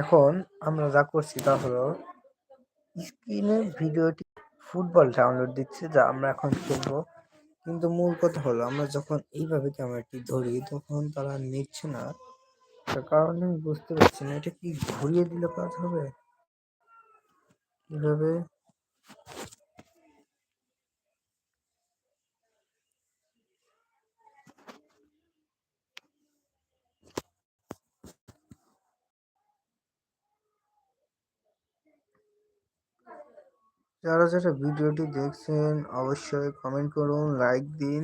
এখন আমরা যা করছি তা হলো স্ক্রিনে ভিডিওটি ফুটবল ডাউনলোড দিচ্ছে যা আমরা এখন খেলব কিন্তু মূল কথা হলো, আমরা যখন এইভাবে ক্যামেরাটি ধরি তখন তারা নিচ্ছে না। তার কারণে আমি বুঝতে পারছি না, এটা কি ঘুরিয়ে দিলে কাজ হবে? কীভাবে? যারা যারা ভিডিওটি দেখছেন, অবশ্যই কমেন্ট করুন লাইক দিন।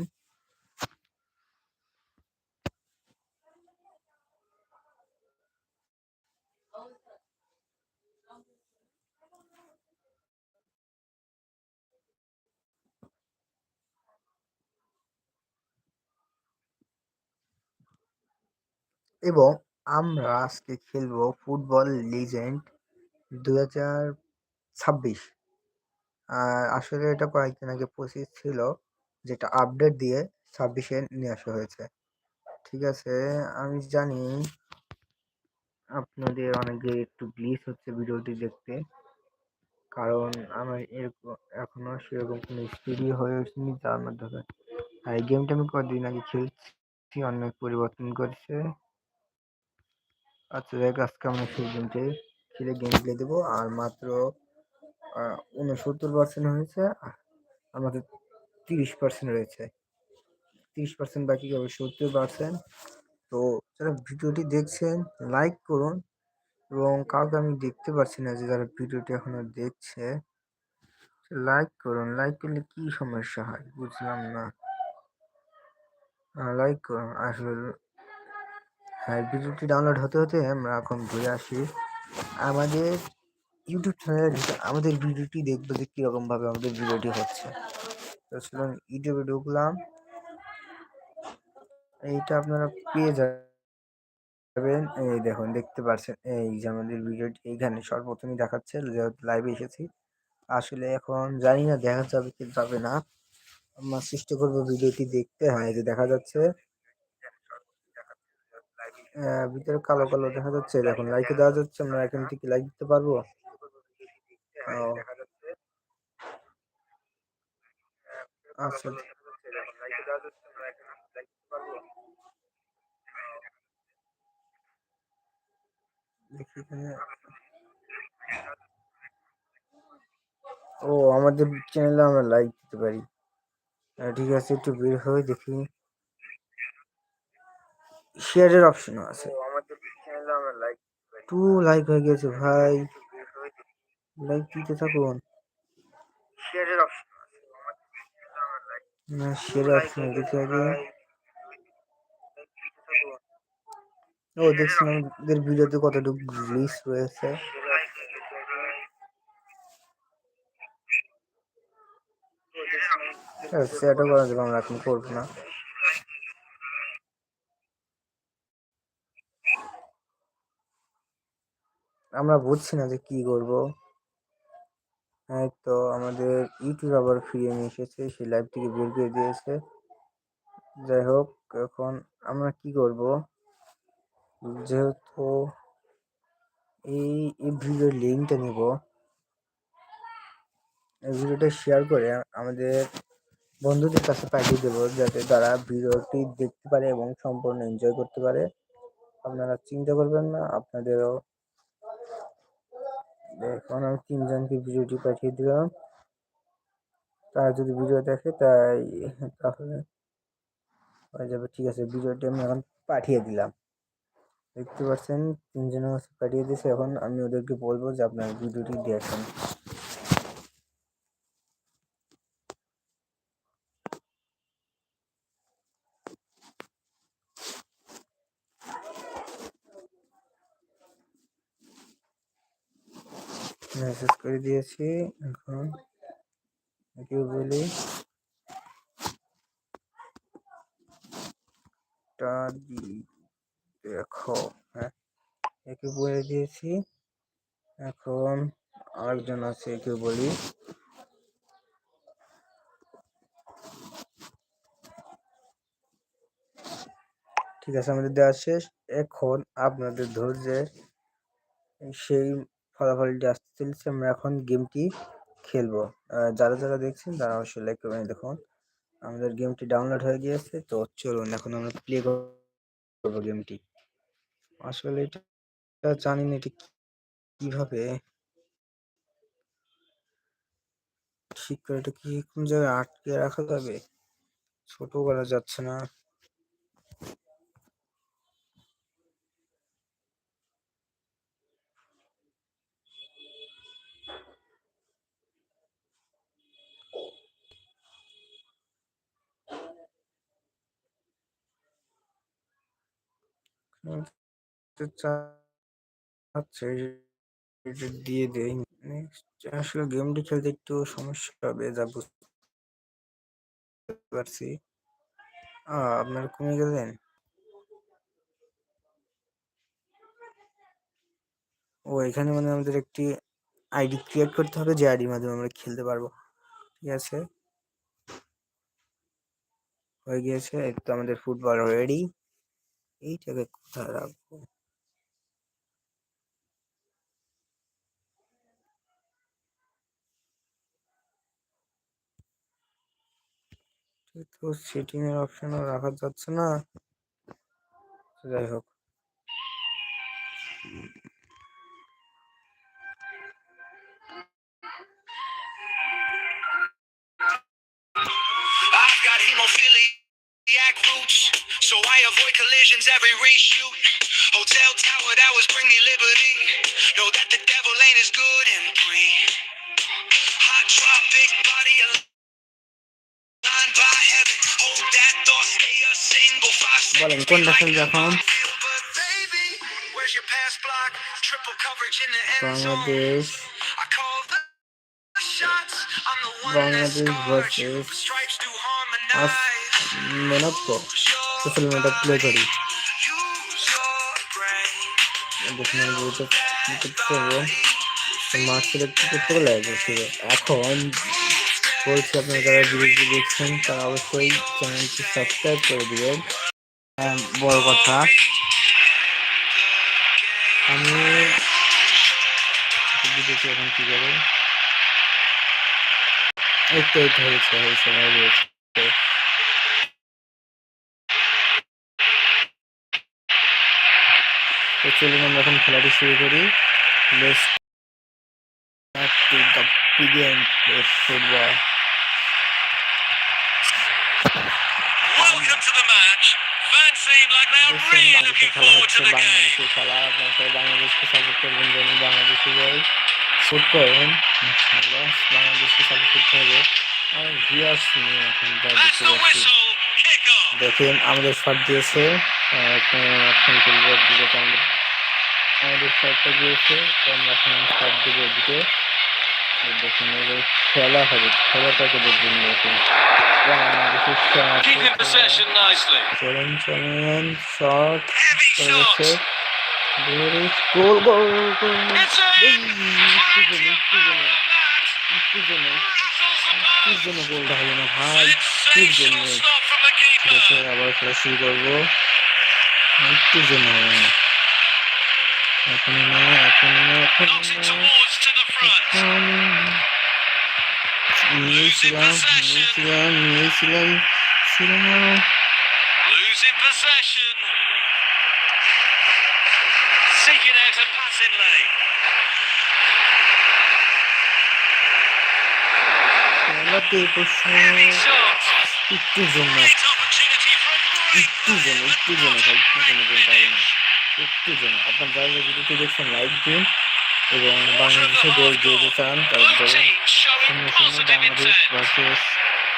এবং আমরা আজকে খেলব ফুটবল লিজেন্ড দু হাজার ছাব্বিশ। আসলে এটা কয়েকদিন আগে পঁচিশ ছিল, যেটা আপডেট দিয়ে ছাব্বিশে নিয়ে আসা হয়েছে। ঠিক আছে, আমি জানি আপনাদের অনেকে একটু গ্লিচ হচ্ছে ভিডিওটি দেখতে। কারণ আমার এরকম, এখনও সেরকম কোনো স্পিডই হয়ে ওঠেনি যার মাধ্যমে। আর এই গেমটা আমি কদিন আগে খেলছি, অনেক পরিবর্তন করেছে। আচ্ছা দেখ আজকে আমরা সেই গেমটি খেলে গেম খেলে দেবো। আর মাত্র উনসত্তর পার্সেন্ট হয়েছে আমাদের তিরিশ পার্সেন্ট রয়েছে। তিরিশ পার্সেন্ট বাকি হবে সত্তর পার্সেন্ট তো যারা ভিডিওটি দেখছেন লাইক করুন এবং কাউকে আমি দেখতে পাচ্ছি না যে যারা ভিডিওটি এখনও দেখছে লাইক করুন। লাইক করলে কি সমস্যা হয়? বুঝলাম না। লাইক করুন। আসলে হ্যাঁ ভিডিওটি ডাউনলোড হতে হতে আমরা এখন ঘুরে আসি। আমাদের ইউটিউব চ্যানেলে আমাদের ভিডিওটি দেখব যে কীরকম ভাবে আমাদের ভিডিওটি হচ্ছে। তো চলুন ইউটিউবে ঢুকলাম। এইটা আপনারা পেয়ে যাবেন। এই দেখুন, দেখতে পাচ্ছেন এই যে আমাদের ভিডিওটি এইখানে সর্বপ্রথমই দেখাচ্ছে যেহেতু লাইভে এসেছি। আসলে এখন জানি না, দেখা যাবে কি যাবে না। আমার চেষ্টা করব ভিডিওটি দেখতে। হয় যে দেখা যাচ্ছে। ভিতরে কালো কালো দেখা যাচ্ছে। দেখুন লাইকে দেওয়া যাচ্ছে। আমরা এখান থেকে লাইক দিতে পারব। আচ্ছা দেখি এখানে ও আমাদের চ্যানেলে আমরা লাইক দিতে পারি ঠিক আছে একটু বের হয়ে দেখি শেয়ারের অপশনও আছে টু লাইক হয়ে গেছে ভাই লাইক দিতে থাকুন শেয়ারের অপশন না শেয়ারের অপশন দেখি আগে। ও দেখছেন আমাদের ভিডিওতে কতটুকু গ্লিচ রয়েছে। সেটা করা যাবে আমরা এখন করব না। আমরা বুঝছি না যে কি করব। হ্যাঁ তো আমাদের ইউটিউব আবার ফিরিয়ে নিয়ে এসেছে, সেই লাইভ থেকে বের করে দিয়েছে। যাই হোক, এখন আমরা কি করব? যেহেতু এই এই ভিডিওর লিঙ্কটা নিব, এই ভিডিওটা শেয়ার করে আমাদের বন্ধুদের কাছে পাঠিয়ে দেবো, যাতে তারা ভিডিওটি দেখতে পারে এবং সম্পূর্ণ এনজয় করতে পারে। আপনারা চিন্তা করবেন না, আপনাদেরও এখন আমি তিনজনকে ভিডিওটি পাঠিয়ে দিলাম। তারা যদি ভিডিও দেখে, তাই তাহলে হয়ে যাবে। ঠিক আছে, ভিডিওটি আমি এখন পাঠিয়ে দিলাম। দেখতে পাচ্ছেন, তিনজনের কাছে পাঠিয়ে দিয়েছে। এখন আমি ওদেরকে বলব যে আপনার ভিডিওটি দেখেন। মেসেজ করে দিয়েছি। এখন কেউ বলি। দেখো হ্যাঁ একে বলে দিয়েছি। এখন আরেকজন আছে, একে বলি। ঠিক আছে, আমাদের দেওয়া শেষ। এখন আপনাদের ধৈর্যের সেই ফলাফলটি আসতে চলেছে, আমরা এখন গেমটি খেলব। যারা যারা দেখছেন তারা অবশ্যই লাইক করবেন দেখুন। আমাদের গেমটি ডাউনলোড হয়ে গিয়েছে, তো চলুন এখন আমরা প্লে করব গেমটি। আসলে এটা জানি না এটি কীভাবে? ঠিক করে এটা কি, কোন জায়গায় আটকে রাখা যাবে? ছোট করা যাচ্ছে না। চাচ্ছে দিয়ে দেই নেক্সট আসলে গেমটি খেলতে একটু সমস্যা হবে, যা বুঝতে পারছি। আপনারা কমে গেলেন? ও, এখানে মানে আমাদের একটি আইডি ক্রিয়েট করতে হবে, যে আইডির মাধ্যমে আমরা খেলতে পারব। ঠিক আছে? হয়ে গিয়েছে তো আমাদের ফুটবল রেডি এইটাকে কোথায় রাখব? তো সেটিং এর অপশনও রাখা যাচ্ছে না যাই হোক। I avoid collisions every reshoot. Hotel tower that was bringing liberty. Know that the devil ain't as good in three. Hot tropic body aligned by heaven. Hold that thought, stay a single five pass I'm one that's As- তো চলুন এটা play করি এখন বলছি আপনারা যারা ভিডিওটি দেখছেন তারা অবশ্যই চ্যানেলটি সাবস্ক্রাইব করে দিবেন। হ্যাঁ, বড় কথা। আমি ভিডিওটি এখন কি যাবে এই তো হয়েছে হয়েছে। তো চলুন আমরা এখন খেলাটি শুরু করি let's start to the begin the football Welcome to the match. Fans seem like they are really looking খেলা forward হচ্ছে to the game. বাংলাদেশের খেলা আপনার বাংলাদেশকে সাপোর্ট করবেন যেন বাংলাদেশে যাই শুট করেন বাংলাদেশকে সাপোর্ট করতে হবে আর ভিউয়ার্স নিয়ে এখন. দেখেন আমাদের শট দিয়েছে আমাদের আমাদের শটটা দিয়েছে তো আমরা এখন শট দেবো এদিকে দেখুন খেলা হবে খেলাটাকে দেখবেন দেখুন. চলেন চলেন শট করেছে. গোল গোল গোল একটু জন্য একটু জন্য গোলটা হলো না ভাই জন্য আবার খেলা শুরু করব একটু জন্য না Opening up, opening up, opening up. New Zealand, New Zealand, New Zealand, Zealand. Losing possession. Seeking out a passing lane. Lepiej poszło. I tu żona. I tu żona, i tu żona, i tu żona, i tu żona. একটু জন্য আপনার যারা ভিডিওটি দেখছেন like দিন এবং বাংলাদেশে গোল দিতে চান তারা showing শূন্য শূন্য বাংলাদেশ. ভার্সেস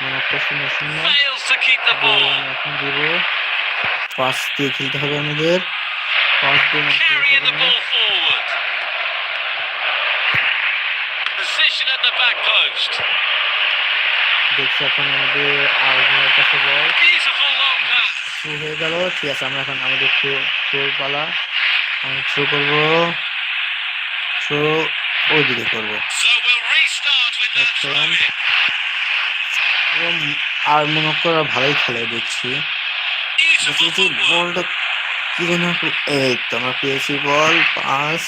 মনাক্কো শূন্য শূন্য. আমি এখন দিব পাস দিয়ে খেলতে হবে আমাদের পাস দিয়ে না খেলতে হবে. দেখছি এখন আমাদের আর্জেন্টিনার কাছে বল থ্রু হয়ে গেল। ঠিক আছে আমরা এখন আমাদের থ্রু পালা। আমরা থ্রু করব। থ্রু ওইদিকে করব। আর মনে করা ভালোই খেলে দেখছি. বলটা কি যেন এই তো আমরা পেয়েছি বল পাস।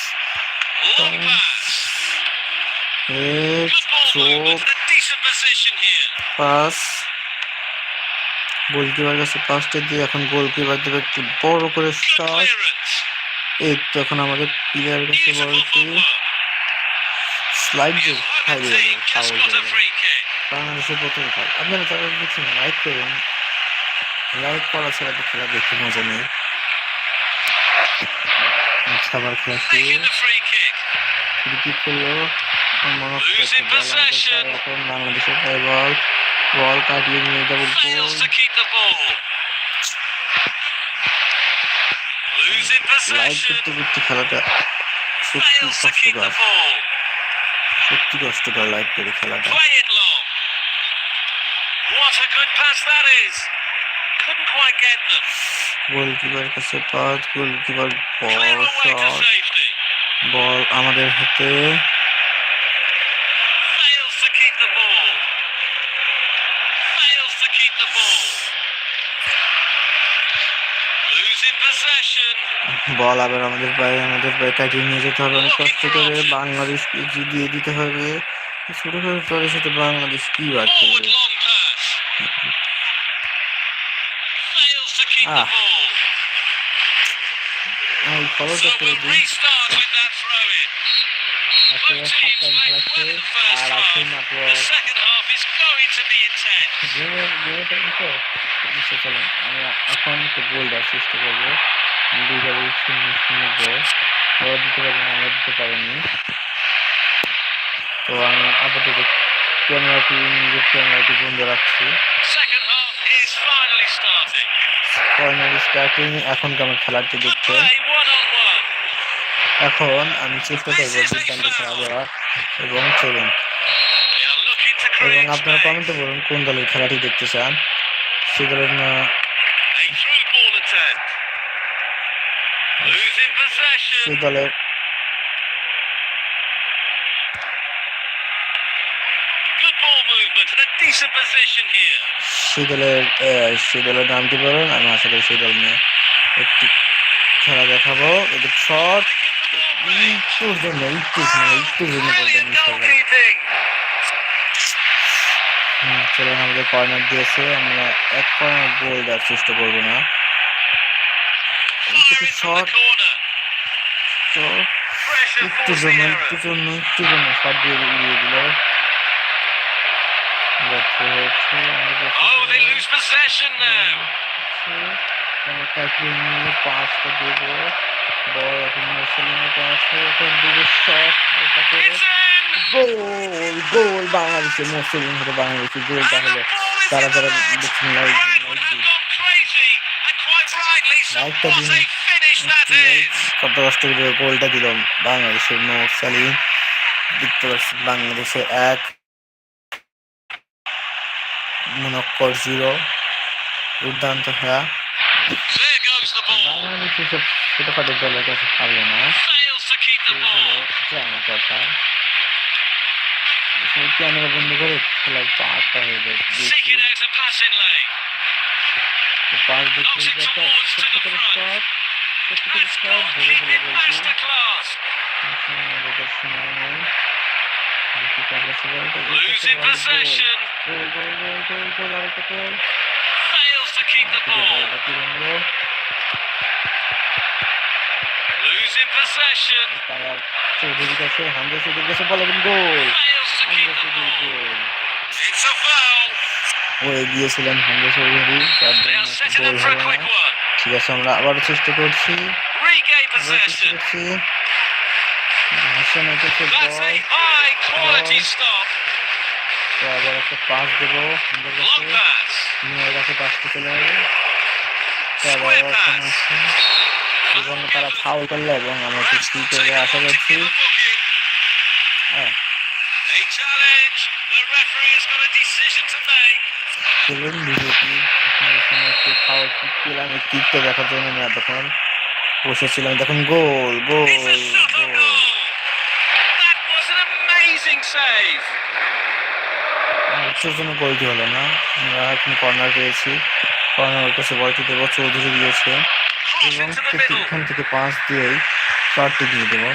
Long গোলকিপার কাছে পাসটা দিয়ে এখন গোলকিপার দেবে একটি বড় করে শট এই তো এখন আমাদের প্লেয়ার কাছে বলছি স্লাইড দিয়ে just ফাউল বাংলাদেশের প্রথম ফাউল আপনারা যারা দেখছেন লাইক করুন। লাইক করা ছাড়া তো খেলা দেখতে মজা নেই। আচ্ছা আবার খেলা the ক্রিকেট করল। বাংলাদেশের বল বল কাটিয়ে নিয়ে যাব. করতে করতে খেলাটা সত্যি কষ্টকর. সত্যি কষ্টকর লাইভ করে খেলাটা. গোলকিপার কাছে গোলকিপার. বল আমাদের হাতে বল আবার আমাদের পায়ে আমাদের পায়ে কাটিয়ে নিয়ে যেতে হবে অনেক কষ্ট করে বাংলাদেশকে জিতিয়ে দিতে হবে ছোট করে দলের সাথে বাংলাদেশ কি বার করবে Ah. করে দিই আর half. এখন. গেমে গেমেটা কিন্তু চলেন গোল দেওয়ার চেষ্টা করব দুই যাবে শূন্য শূন্য গোল ওরা দিতে পারেনি আমরা দিতে পারিনি তো আমি আপাতত ক্যামেরাটি নিজের ক্যামেরাটি বন্ধ রাখছি. ফাইনাল স্টার্টিং এখন কেমন খেলাটি দেখতে. এখন আমি চেষ্টা করব দুর্দান্ত খেলা দেওয়ার এবং চলুন এবং আপনারা. কমেন্টে বলুন কোন দলের খেলাটি দেখতে চান সে দলের position here. সেই দলের সেই দলের নামটি বলুন আমি আশা করি সেই দল নিয়ে একটি খেলা দেখাবো। শট একটুর জন্য একটুর জন্য চলুন আমাদের কর্নার দিয়েছে। আমরা এক কর্নার গোল দেওয়ার চেষ্টা করব না। শট. তো Pressure একটু forced the জন্য error. একটু জন্য একটু জন্য শট দিয়ে উড়িয়ে দিল ব্যর্থ হয়েছে আমাদের কাছে Oh, they ball. lose possession now. আমরা কাটিয়ে নিয়ে পাঁচটা দেবো বল এখন মুসলিমের কাছে এখন দেবো শট এটাকে It's in. গোল গোল বাংলাদেশে মুসলিম হলো বাংলাদেশে গোলটা And হলো the ball is তারা in the যারা net. কত কষ্ট করে গোলটা দিল বাংলাদেশের নো সালিম দেখতে পাচ্ছি বাংলাদেশে এক মনক্কর জিরো দুর্দান্ত খেলা There goes the ball. Bangladesh এসব ছোটখাটো দলের কাছে পারবে না Fails to keep the এই ball. হলো গ্রামের কথা এসব ক্যামেরা বন্ধ করে খেলার পাঁচটা হয়ে যায় দেখি Seeking out a passing lane. পাঁচ দেখতে Knocks it একটা towards to ছোট্ট the করে front. শট ছোট্ট করে That's শট ধরে ফেলে goalkeeping বলছি masterclass. আমাদের সময় নেই দেখি কার কাছে বলটা এই কাছে Losing বল, গোল। possession. গোল গোল গোল গোল গোল আরেকটা গোল Fails to keep the ঠিক আছে, ball. এটা কি বলব Losing possession. তারা চৌধুরীর কাছে হামজা চৌধুরীর কাছে বল এবং গোল Fails to keep Hamza the Chowdhury ball. Goal It's a foul. ও এগিয়েছিলেন হামজা চৌধুরী তার They জন্য are একটা setting goal up for a হলো quick না one. ঠিক আছে আমরা আবারও চেষ্টা করছি। আবার একটা পাস দেবো কাছে। কাছে পাসটা চলে আবার এবং তারা ফাউল করল এবং আমরা That's ফিফটি করে আশা করছি। give a একটু পেলাম এই কিকটা দেখার জন্য আমি এতক্ষণ বসেছিলাম। দেখুন গোল গোল গোল. কিসের জন্য গোলটি হলো না। আমরা এখন কর্নার পেয়েছি। কর্নার কাছে বলটি দেবো চৌধুরী দিয়েছে। এবং. এখান থেকে পাঁচ দিয়েই শটটি দিয়ে দেবো।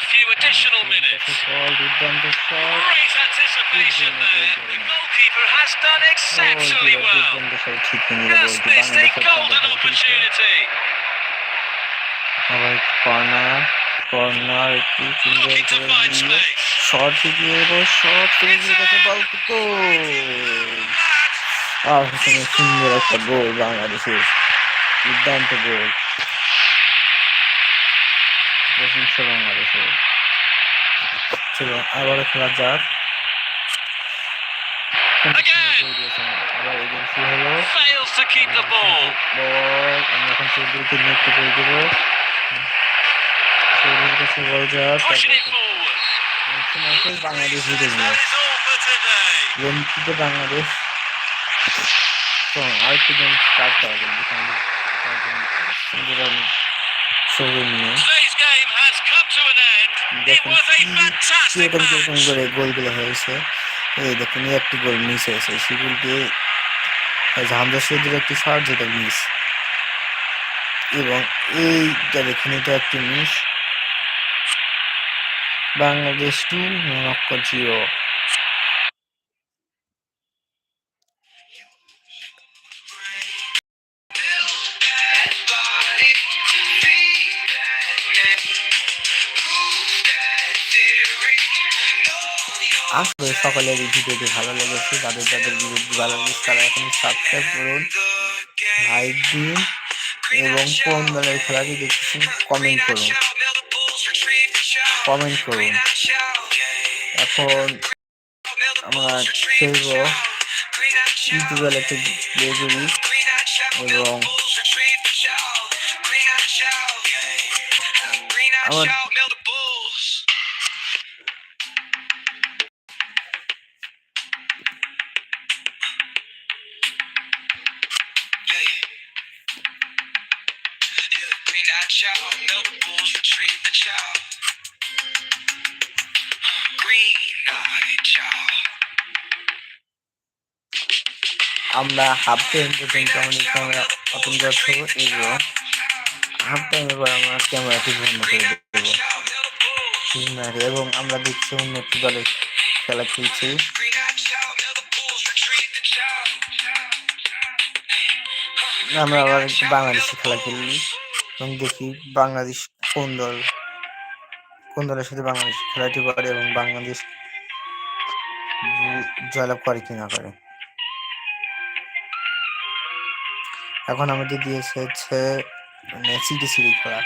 a few additional minutes. Ball Great anticipation there. The goalkeeper has done exceptionally well. নিয়ে বলতে missed a golden opportunity. আবার কর্নার কর্নার একটু সুন্দর করে দিয়ে space. শট দিয়ে এবার শট চৌধুরীর কাছে বল গোল আর সুন্দর একটা গোল বাংলাদেশের দুর্দান্ত গোল প্রশংসা বাংলাদেশের। চলো আবারও খেলা যাক আবার এজেন্সি হলো। Fails to keep the ball. বল আমি এখন চৌধুরীকে নিয়ে করে দেবো। চৌধুরীর কাছে বল যাক. বাংলাদেশ জিতে গেল বাংলাদেশ গেম স্টার্ট করা যাবে। যেখানে সুন্দর ছবি নিয়ে Today's game has come to an end. It দেখুন কীরকম কীরকম. করে গোলগুলো হয়েছে। এই দেখুন একটি গোল মিস হয়েছে। সেগুলিকে হামজা শহীদের একটি শট যেটা মিস। এবং এইটা দেখুন এটা একটি miss. Bangladesh two Morocco zero. আসলে সকলের এই ভিডিওটি ভালো লেগেছে। যাদের যাদের ভিডিওটি ভালো লেগেছে, তারা এখন সাবস্ক্রাইব করুন। লাইক দিন এবং কোন দলের খেলাটি দেখতেছেন কমেন্ট করুন। কমেন্ট করুন। এখন আমরা খেলব ইউটিউবের একটি প্লে এবং আমার আমরা হাফ টাইম পর্যন্ত আমাদের ক্যামেরা ওপেন করতে হবে এবং হাফ টাইমের পর আমরা ক্যামেরাটি বন্ধ করে দেবো এবং আমরা দেখছি একটি দলের খেলা খেলছি. আমরা আবার বাংলাদেশি খেলা খেলি এবং দেখি বাংলাদেশ কোন দল, কোন দলের সাথে বাংলাদেশ খেলাটি করে এবং বাংলাদেশ জয়- জয়লাভ করে কি না করে এখন আমাদের দিয়েছে হচ্ছে মানে সিটি সিটি খেলা।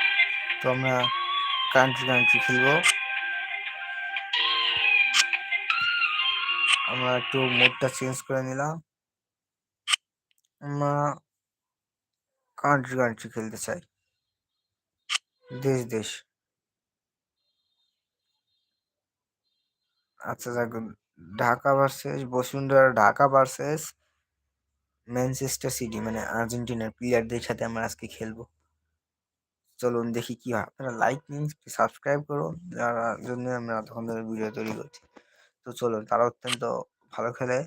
তো আমরা কান্ট্রি কান্ট্রি খেলব। আমরা একটু মোডটা চেঞ্জ করে নিলাম। আমরা কান্ট্রি কান্ট্রি খেলতে চাই। দেশ দেশ। আচ্ছা যাক Dhaka versus Bashundhara, Dhaka versus Manchester City মানে আর্জেন্টিনার প্লেয়ারদের সাথে আমরা আজকে খেলব। চলুন দেখি কি হয়। আপনারা লাইক নিন সাবস্ক্রাইব করুন, যার জন্য আমরা এতক্ষণ ধরে ভিডিও তৈরি করছি। তো চলুন, তারা অত্যন্ত ভালো খেলে।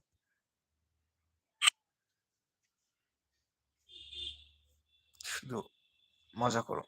শুধু মজা করুন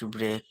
একটু ব্রেক